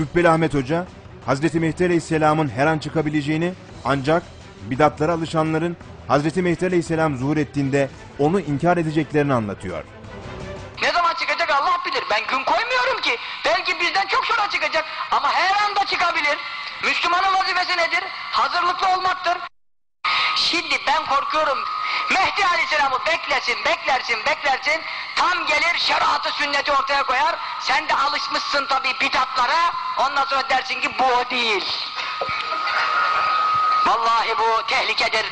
Cübbeli Ahmet Hoca, Hazreti Mehdi Aleyhisselam'ın her an çıkabileceğini ancak bidatlara alışanların Hazreti Mehdi Aleyhisselam zuhur ettiğinde onu inkar edeceklerini anlatıyor. Ne zaman çıkacak Allah bilir. Ben gün koymuyorum ki. Belki bizden çok sonra çıkacak. Ama her anda çıkabilir. Müslümanın vazifesi nedir? Hazırlıklı olmaktır. Şimdi ben korkuyorum. Mehdi Aleyhisselam'ı beklesin, beklersin, beklersin. Tam gelir şeriatı sünneti ortaya koyar. Sen de alışmışsın tabii bidatlara. Ondan sonra dersin ki bu o değil. Vallahi bu tehlikedir.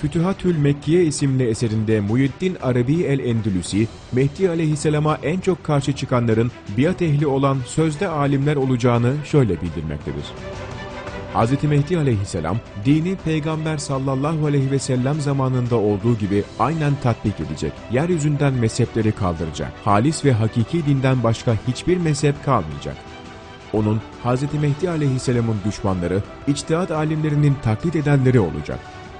Fütühatül Mekkiye isimli eserinde Muhyiddin Arabi el-Endülüsi, Mehdi aleyhisselama en çok karşı çıkanların biat ehli olan sözde alimler olacağını şöyle bildirmektedir. Hz. Mehdi aleyhisselam, dini Peygamber sallallahu aleyhi ve sellem zamanında olduğu gibi aynen tatbik edecek. Yeryüzünden mezhepleri kaldıracak. Halis ve hakiki dinden başka hiçbir mezhep kalmayacak. Onun Hz. Mehdi aleyhisselamın düşmanları, içtihat alimlerinin taklit edenleri olacak.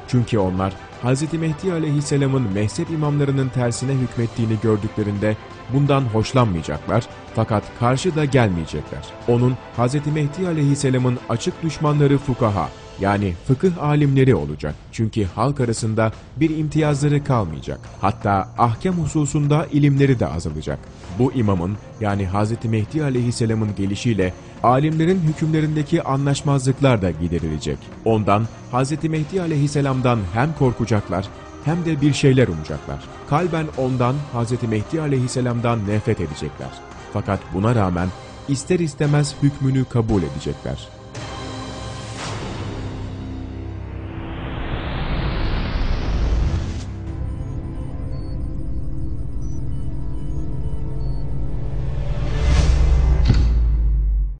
Çünkü onlar Hz. Mehdi aleyhisselamın mezhep imamlarının tersine hükmettiğini gördüklerinde bundan hoşlanmayacaklar fakat karşı da gelmeyecekler. Onun Hz. Mehdi aleyhisselamın açık düşmanları fukaha yani fıkıh alimleri olacak. Çünkü halk arasında bir imtiyazları kalmayacak. Hatta ahkam hususunda ilimleri de azalacak. Bu imamın yani Hz. Mehdi aleyhisselamın gelişiyle alimlerin hükümlerindeki anlaşmazlıklar da giderilecek. Ondan Hz. Mehdi aleyhisselamdan hem korkacaklar hem de bir şeyler umacaklar. Kalben ondan Hz. Mehdi aleyhisselamdan nefret edecekler. Fakat buna rağmen ister istemez hükmünü kabul edecekler.